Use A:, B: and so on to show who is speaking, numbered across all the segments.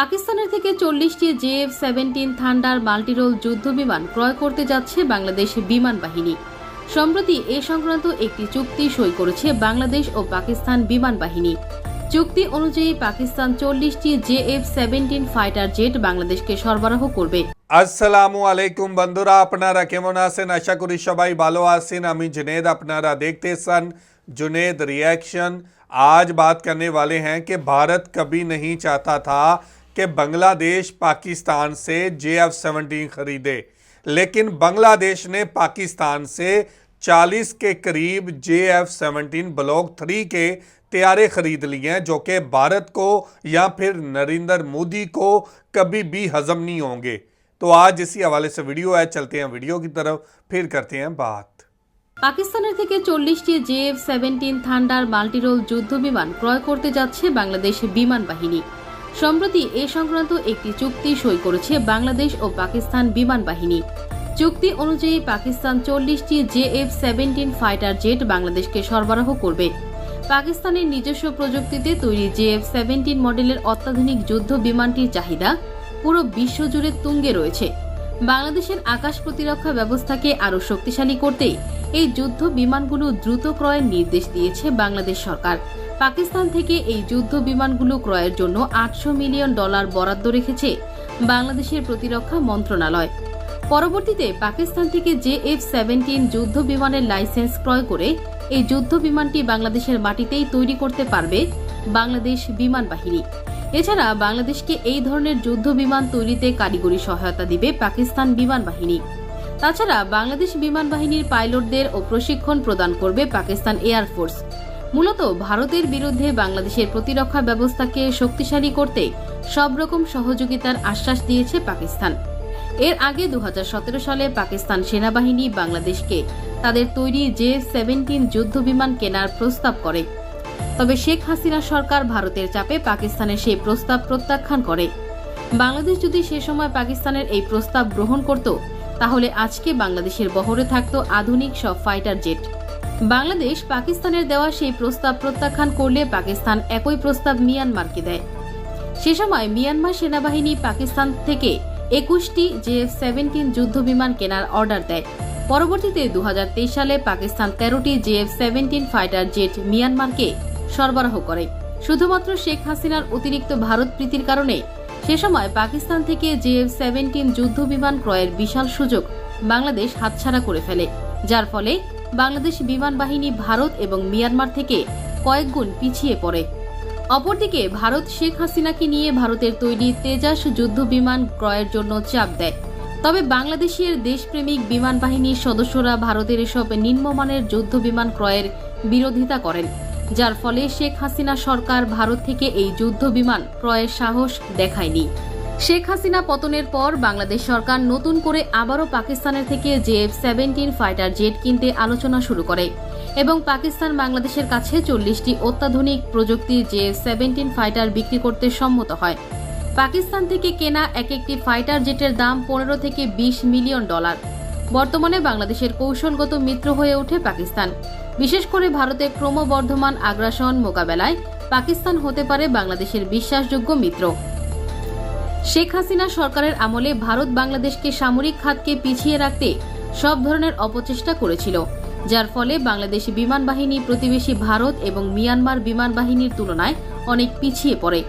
A: পাকিস্তানের থেকে চল্লিশটি জেএফ সেভেন্টিন থান্ডার মাল্টিরোল যুদ্ধ বিমান ক্রয় করতে যাচ্ছে বাংলাদেশ বিমান বাহিনী সম্প্রতি এ সংক্রান্ত একটি চুক্তি সই করেছে বাংলাদেশ ও পাকিস্তান বিমান বাহিনী চুক্তি অনুযায়ী পাকিস্তান চল্লিশটি জেএফ সেভেন্টিন ফাইটার জেট বাংলাদেশকে সরবরাহ করবে
B: আসসালামু আলাইকুম বন্ধুরা আপনারা কেমন আছেন আশা করি সবাই ভালো আছেন আমি जुनेद আপনারা দেখতেছেন जुनेद रिएक्शन आज बात करने वाले हैं कि भारत कभी नहीं चाहता था कि बांग्लादेश पाकिस्तान से जे एफ सेवनटीन खरीदे लेकिन बांग्लादेश ने पाकिस्तान से 40 के करीब J F seventeen block three के तैयारे खरीद लिए हैं जो कि भारत को या फिर नरेंद्र मोदी को कभी भी हजम नहीं होंगे तो आज इसी हवाले से वीडियो है चलते हैं वीडियो की तरफ फिर करते हैं बात
A: পাকিস্তানের থেকে চল্লিশটি জেএফ সেভেন্টিন থান্ডার মাল্টিরোল যুদ্ধ বিমান ক্রয় করতে যাচ্ছে বাংলাদেশ বিমান বাহিনী সম্প্রতি এ সংক্রান্ত একটি চুক্তি সই করেছে বাংলাদেশ ও পাকিস্তান বিমান বাহিনী। চুক্তি অনুযায়ী পাকিস্তান চল্লিশটি জেএফ সেভেন্টিন ফাইটার জেট বাংলাদেশকে সরবরাহ করবে। পাকিস্তানের নিজস্ব প্রযুক্তিতে তৈরি জেএফ সেভেন্টিন মডেলের অত্যাধুনিক যুদ্ধ বিমানটির চাহিদা পুরো বিশ্বজুড়ে তুঙ্গে রয়েছে। বাংলাদেশের আকাশ প্রতিরক্ষা ব্যবস্থাকে আরও শক্তিশালী করতে এই যুদ্ধ বিমানগুলো দ্রুত ক্রয়ের নির্দেশ দিয়েছে বাংলাদেশ সরকার। পাকিস্তান থেকে এই যুদ্ধ বিমানগুলো ক্রয়ের জন্য আটশো মিলিয়ন ডলার বরাদ্দ রেখেছে বাংলাদেশের প্রতিরক্ষা মন্ত্রণালয়। পরবর্তীতে পাকিস্তান থেকে জে এফ সেভেন্টিন যুদ্ধ বিমানের লাইসেন্স ক্রয় করে এই যুদ্ধ বিমানটি বাংলাদেশের মাটিতেই তৈরি করতে পারবে বাংলাদেশ বিমান বাহিনী। এছাড়া বাংলাদেশকে এই ধরনের যুদ্ধ বিমান তৈরিতে কারিগরি সহায়তা দিবে পাকিস্তান বিমান বাহিনী। তাছাড়া বাংলাদেশ বিমান বাহিনীর পাইলটদের ও প্রশিক্ষণ প্রদান করবে পাকিস্তান এয়ারফোর্স মূলত ভারতের বিরুদ্ধে বাংলাদেশের প্রতিরক্ষা ব্যবস্থাকে শক্তিশালী করতে সব রকম সহযোগিতার আশ্বাস দিয়েছে পাকিস্তান। এর আগে দু হাজার সতেরো সালে পাকিস্তান সেনাবাহিনী বাংলাদেশকে তাদের তৈরি জে সেভেন্টিন যুদ্ধ বিমান কেনার প্রস্তাব করে। তবে শেখ হাসিনা সরকার ভারতের চাপে পাকিস্তানের সেই প্রস্তাব প্রত্যাখ্যান করে। বাংলাদেশ যদি সে সময় পাকিস্তানের এই প্রস্তাব গ্রহণ করত, তাহলে আজকে বাংলাদেশের বহরে থাকত আধুনিক সব ফাইটার জেট। বাংলাদেশ পাকিস্তানের দেওয়া সেই প্রস্তাব প্রত্যাখ্যান করলে পাকিস্তান একই প্রস্তাব মিয়ানমারকে দেয়। সে সময় মিয়ানমার সেনাবাহিনী পাকিস্তান থেকে একুশটি জে সেভেন্টিন যুদ্ধ বিমান কেনার অর্ডার দেয়। পরবর্তীতে দু হাজার তেইশ সালে পাকিস্তান তেরোটি জেএফ সেভেন্টিন ফাইটার জেট মিয়ানমারকে সরবরাহ করে। শুধুমাত্র শেখ হাসিনার অতিরিক্ত ভারত প্রীতির কারণে সে সময় পাকিস্তান থেকে জেএফ সেভেন্টিন যুদ্ধ বিমান ক্রয়ের বিশাল সুযোগ বাংলাদেশ হাতছাড়া করে ফেলে, যার ফলে বাংলাদেশ বিমান বাহিনী ভারত এবং মিয়ানমার থেকে কয়েকগুণ পিছিয়ে পড়ে। অপরদিকে, ভারত শেখ হাসিনাকে নিয়ে ভারতের তৈরি তেজাস যুদ্ধ বিমান ক্রয়ের জন্য চাপ দেয়। তবে বাংলাদেশের দেশপ্রেমিক বিমান বাহিনীর সদস্যরা ভারতের এসব নিম্নমানের যুদ্ধ বিমান ক্রয়ের বিরোধিতা করেন, যার ফলে শেখ হাসিনা সরকার ভারত থেকে এই যুদ্ধ বিমান ক্রয়ের সাহস দেখায়নি। শেখ হাসিনা পতনের পর বাংলাদেশ সরকার নতুন করে আবারও পাকিস্তানের থেকে জেএফ সেভেন্টিন ফাইটার জেট কিনতে আলোচনা শুরু করে এবং পাকিস্তান বাংলাদেশের কাছে চল্লিশটি অত্যাধুনিক প্রযুক্তি জেএফ সেভেন্টিন ফাইটার বিক্রি করতে সম্মত হয়। পাকিস্তান থেকে কেনা এক একটি ফাইটার জেটের দাম পনেরো থেকে বিশ মিলিয়ন ডলার। বর্তমানে বাংলাদেশের কৌশলগত মিত্র হয়ে ওঠে পাকিস্তান। বিশেষ করে ভারতের ক্রমবর্ধমান আগ্রাসন মোকাবেলায় পাকিস্তান হতে পারে বাংলাদেশের বিশ্বাসযোগ্য মিত্র। শেখ হাসিনা সরকারের আমলে ভারত বাংলাদেশকে সামরিক খাতকে পিছিয়ে রাখতে সব ধরনের অপচেষ্টা করেছিল, যার ফলে বাংলাদেশ বিমান বাহিনী, প্রতিবেশী ভারত এবং মিয়ানমার বিমান বাহিনীর তুলনায় অনেক পিছিয়ে পড়ে।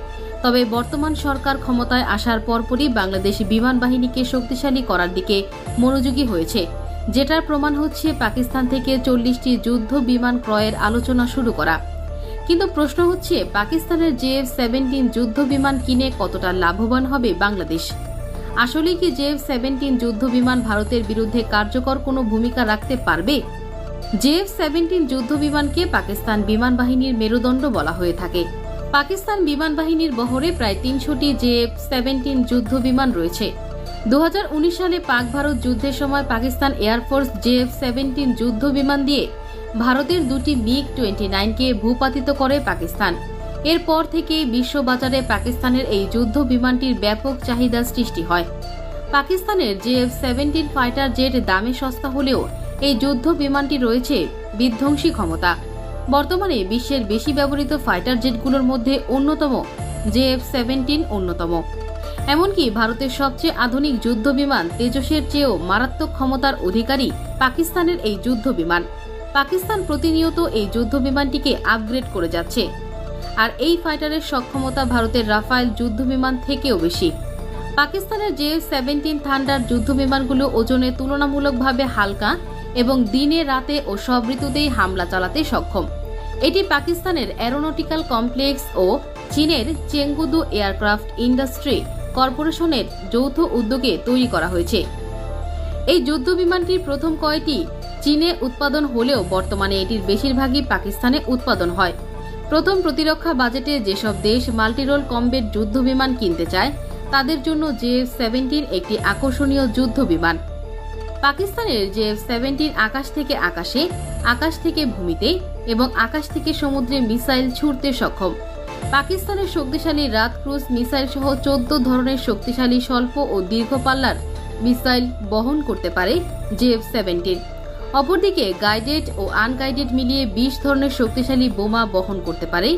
A: তবে বর্তমান সরকার ক্ষমতায় আসার পরপরই বাংলাদেশ বিমান বাহিনীকে শক্তিশালী করার দিকে মনোযোগী হয়েছে, যেটার প্রমাণ হচ্ছে পাকিস্তান থেকে চল্লিশটি যুদ্ধ বিমান ক্রয়ের আলোচনা শুরু করা। কিন্তু প্রশ্ন হচ্ছে, পাকিস্তানের জেএফ সেভেন্টিন যুদ্ধ বিমান কিনে কতটা লাভবান হবে বাংলাদেশ? আসলে কি জেএফ সেভেন্টিন যুদ্ধ বিমান ভারতের বিরুদ্ধে কার্যকর কোনো ভূমিকা রাখতে পারবে? জেএফ সেভেন্টিন যুদ্ধ বিমানকে পাকিস্তান বিমান বাহিনীর মেরুদণ্ড বলা হয়ে থাকে। পাকিস্তান বিমান বাহিনীর বহরে প্রায় তিনশোটি জেএফ সেভেন্টিন যুদ্ধ বিমান রয়েছে। দু হাজার উনিশ সালে পাক ভারত যুদ্ধের সময় পাকিস্তান এয়ারফোর্স জেএফ সেভেন্টিন যুদ্ধ বিমান দিয়ে ভারতের দুটি মিগ টোয়েন্টি নাইনকে ভূপাতিত করে পাকিস্তান। এরপর থেকেই বিশ্ববাজারে পাকিস্তানের এই যুদ্ধ বিমানটির ব্যাপক চাহিদা সৃষ্টি হয়। পাকিস্তানের জেএফ সেভেন্টিন ফাইটার জেট দামে সস্তা হলেও এই যুদ্ধ বিমানটি রয়েছে বিধ্বংসী ক্ষমতা। বর্তমানে বিশ্বের বেশি ব্যবহৃত ফাইটার জেটগুলোর মধ্যে অন্যতম জে এফ সেভেন্টিন অন্যতম। এমনকি ভারতের সবচেয়ে আধুনিক যুদ্ধ বিমান তেজসের চেয়েও মারাত্মক ক্ষমতার অধিকারী পাকিস্তানের এই যুদ্ধ বিমান। পাকিস্তান প্রতিনিয়ত এই যুদ্ধ বিমানটিকে আপগ্রেড করে যাচ্ছে। আর এই ফাইটারের সক্ষমতা ভারতের রাফায়েল যুদ্ধ বিমান থেকেও বেশি। পাকিস্তানের জে সেভেন্টিন থান্ডার যুদ্ধ বিমানগুলো ওজনে তুলনামূলকভাবে হালকা এবং দিনে, রাতে ও সব ঋতুতেই হামলা চালাতে সক্ষম। এটি পাকিস্তানের অ্যারোনটিক্যাল কমপ্লেক্স ও চীনের চেঙ্গুদু এয়ারক্রাফট ইন্ডাস্ট্রি কর্পোরেশনের যৌথ উদ্যোগে তৈরি করা হয়েছে। এই যুদ্ধ বিমানটির প্রথম কয়টি চীনে উৎপাদন হলেও বর্তমানে এটির বেশিরভাগই পাকিস্তানে উৎপাদন হয়। প্রথম প্রতিরক্ষা বাজেটে যেসব দেশ মাল্টিরোল কমবেট যুদ্ধ বিমান কিনতে চায়, তাদের জন্য জে সেভেন্টিন একটি আকর্ষণীয় যুদ্ধ বিমান। পাকিস্তানের জে সেভেন্টিন আকাশ থেকে আকাশে, আকাশ থেকে ভূমিতে এবং আকাশ থেকে সমুদ্রে মিসাইল ছুড়তে সক্ষম। পাকিস্তানের শক্তিশালী রাত ক্রুজ মিসাইল সহ চোদ্দ ধরনের শক্তিশালী স্বল্প ও দীর্ঘ পাল্লার মিসাইল বহন করতে পারে জেএফ সেভেন্টিন। অপরদিকে গাইডেড ও আনগাইডেড মিলিয়ে বিশ ধরনের শক্তিশালী বোমা বহন করতে পারে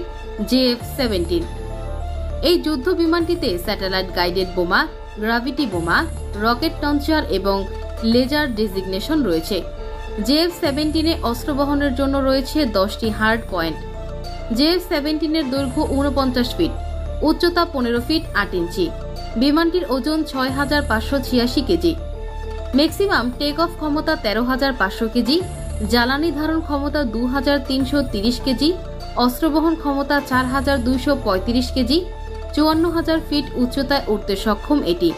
A: জেএফ সেভেন্টিন। এই যুদ্ধ বিমানটিতে স্যাটেলাইট গাইডেড বোমা গ্রাভিটি বোমা রকেট টঞ্চার এবং লেজার ডেজিগনেশন রয়েছে। জেএফ সেভেন্টিনে অস্ত্র বহনের জন্য রয়েছে দশটি হার্ড পয়েন্ট জেএফ সেভেন্টিনের দৈর্ঘ্য উনপঞ্চাশ ফিট, উচ্চতা পনেরো ফিট আট ইঞ্চি। বিমানটির ওজন ছয় হাজার পাঁচশো ছিয়াশি কেজি। ম্যাক্সিমাম টেক অফ ক্ষমতা তেরো হাজার পাঁচশো কেজি, জ্বালানি ধারণ ক্ষমতা দু হাজার তিনশো তিরিশ কেজি অস্ত্রবহন ক্ষমতা চার হাজার দুইশো পঁয়ত্রিশ কেজি, চুয়ান্ন হাজার ফিট উচ্চতায় উঠতে সক্ষম এটি।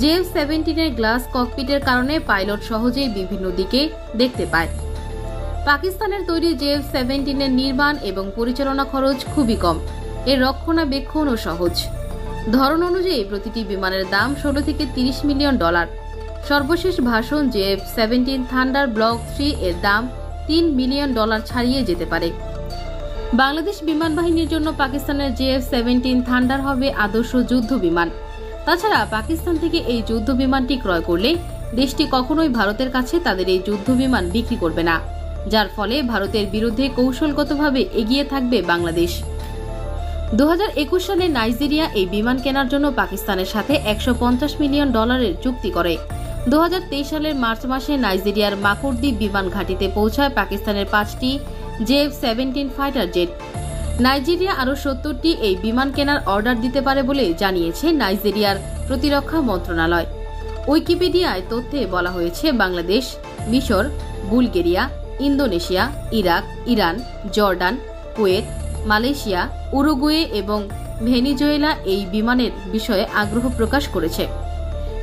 A: জেএফ সেভেন্টিনের গ্লাস ককপিটের কারণে পাইলট সহজেই বিভিন্ন দিকে দেখতে পায়। পাকিস্তানের তৈরি জেএফ সেভেন্টিনের নির্মাণ এবং পরিচালনা খরচ খুবই কম। এর রক্ষণাবেক্ষণও সহজ। ধরন অনুযায়ী প্রতিটি বিমানের দাম ষোলো থেকে তিরিশ মিলিয়ন ডলার। সর্বশেষ ভাষণ JF seventeen thunder block three এর দাম তিন মিলিয়ন ডলার ছাড়িয়ে যেতে পারে। বাংলাদেশ বিমান বাহিনীর জন্য পাকিস্তানের জেএফ সেভেন্টিন থান্ডার হবে আদর্শ যুদ্ধ বিমান। তাছাড়া পাকিস্তান থেকে এই যুদ্ধ বিমানটি ক্রয় করলে দেশটি কখনোই ভারতের কাছে তাদের এই যুদ্ধ বিমান বিক্রি করবে না, যার ফলে ভারতের বিরুদ্ধে কৌশলগতভাবে এগিয়ে থাকবে বাংলাদেশ। দু হাজার একুশ সালে নাইজেরিয়া এই বিমান কেনার জন্য পাকিস্তানের সাথে একশো পঞ্চাশ মিলিয়ন ডলারের চুক্তি করে। দু হাজার তেইশ সালের মার্চ মাসে নাইজেরিয়ার মাকুরদ্বীপ বিমান ঘাঁটিতে পৌঁছায় পাকিস্তানের পাঁচটি JF seventeen fighter jet. Nigeria আরও সত্তরটি এই বিমান কেনার অর্ডার দিতে পারে বলে জানিয়েছে নাইজেরিয়ার প্রতিরক্ষা মন্ত্রণালয়। উইকিপিডিয়ায় তথ্যে বলা হয়েছে, বাংলাদেশ, মিশর, Bulgaria, Indonesia, Iraq, Iran, Jordan, Kuwait, Malaysia, Uruguay এবং ভেনিজুয়েলা এই বিমানের বিষয়ে আগ্রহ প্রকাশ করেছে।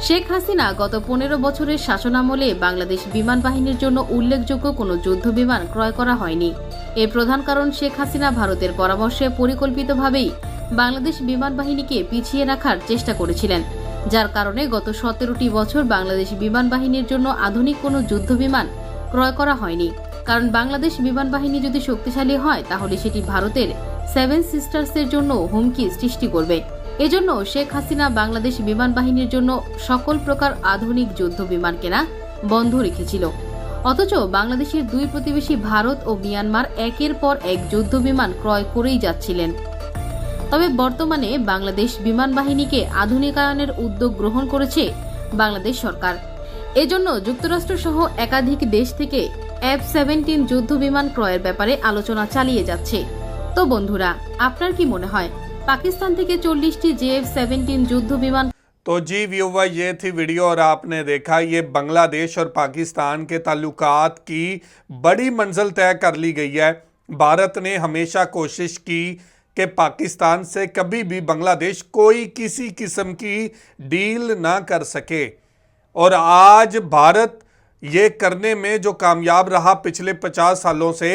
A: শেখ হাসিনা গত পনেরো বছরের শাসনামলে বাংলাদেশ বিমান বাহিনীর জন্য উল্লেখযোগ্য কোনো যুদ্ধ বিমান ক্রয় করা হয়নি। এর প্রধান কারণ শেখ হাসিনা ভারতের পরামর্শে পরিকল্পিতভাবেই বাংলাদেশ বিমান বাহিনীকে পিছিয়ে রাখার চেষ্টা করেছিলেন, যার কারণে গত সতেরোটি বছর বাংলাদেশ বিমান বাহিনীর জন্য আধুনিক কোনো যুদ্ধ বিমান ক্রয় করা হয়নি। কারণ বাংলাদেশ বিমান বাহিনী যদি শক্তিশালী হয়, তাহলে সেটি ভারতের সেভেন সিস্টার্সের জন্য হুমকি সৃষ্টি করবে। এজন্য শেখ হাসিনা বাংলাদেশ বিমান বাহিনীর জন্য সকল প্রকার আধুনিক যুদ্ধ বিমান কেনা বন্ধ রেখেছিল। অথচ বাংলাদেশের দুই প্রতিবেশী ভারত ও মিয়ানমার একের পর এক যুদ্ধ বিমান ক্রয় করেই যাচ্ছিলেন। তবে বর্তমানে বাংলাদেশ বিমান বাহিনীকে আধুনিকায়নের উদ্যোগ গ্রহণ করেছে বাংলাদেশ সরকার। এজন্য যুক্তরাষ্ট্র সহ একাধিক দেশ থেকে এফ সেভেন্টিন যুদ্ধ বিমান ক্রয়ের ব্যাপারে আলোচনা চালিয়ে যাচ্ছে। তো বন্ধুরা, আপনার কি মনে হয়? পাকিস্তান থেকে চল্লিশটি জেএফ সেভেন্টিন যুদ্ধ বিমান
B: तो जी व्यूवर ये थी वीडियो और आपने देखा ये बांग्लादेश और पाकिस्तान के ताल्लुकात की बड़ी मंजिल तय कर ली गई है भारत ने हमेशा कोशिश की कि पाकिस्तान से कभी भी बांग्लादेश कोई किसी किस्म की डील ना कर सके और आज भारत ये करने में जो कामयाब रहा पिछले 50 सालों से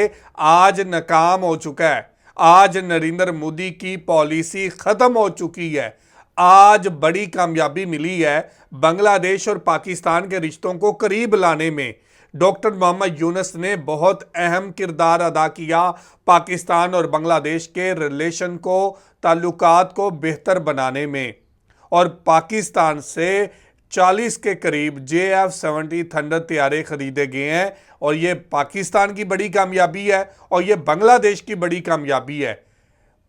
B: आज नाकाम हो चुका है आज नरेंद्र मोदी की पॉलिसी ख़त्म हो चुकी है। आज बड़ी कामयाबी मिली है बांग्लादेश और पाकिस्तान के रिश्तों को करीब लाने में। डॉक्टर मोहम्मद यूनस ने बहुत अहम किरदार अदा किया पाकिस्तान और बांग्लादेश के रिलेशन को, ताल्लुकात को बेहतर बनाने में। और पाकिस्तान से 40 के करीब जे एफ़ सेवेंटी थंडर तैयारे खरीदे गए हैं और ये पाकिस्तान की बड़ी कामयाबी है और ये बांग्लादेश की बड़ी कामयाबी है।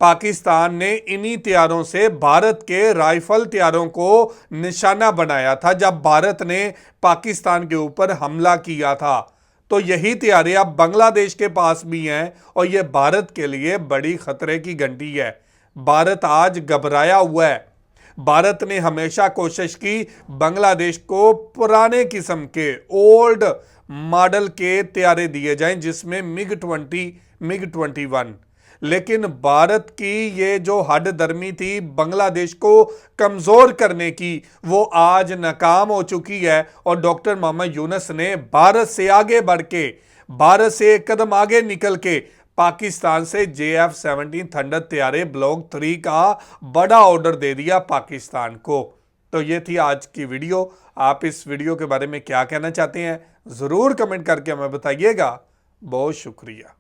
B: पाकिस्तान ने इन्हीं त्यारों से भारत के राइफल त्यारों को निशाना बनाया था, जब भारत ने पाकिस्तान के ऊपर हमला किया था। तो यही त्यारे अब बांग्लादेश के पास भी हैं और ये भारत के लिए बड़ी खतरे की घंटी है। भारत आज घबराया हुआ है। भारत ने हमेशा कोशिश की बांग्लादेश को पुराने किस्म के ओल्ड मॉडल के त्यारे दिए जाएँ, जिसमें MiG twenty MiG twenty one. लेकिन भारत की ये जो हड दर्मी थी बांग्लादेश को कमज़ोर करने की, वो आज नाकाम हो चुकी है और डॉक्टर मोहम्मद यूनस ने भारत से आगे बढ़ के, भारत से एक कदम आगे निकल के पाकिस्तान से जे एफ़ सेवनटीन थंडर त्यारे ब्लॉक थ्री का बड़ा ऑर्डर दे दिया पाकिस्तान को। तो ये थी आज की वीडियो। आप इस वीडियो के बारे में क्या कहना चाहते हैं, ज़रूर कमेंट करके हमें बताइएगा। बहुत शुक्रिया।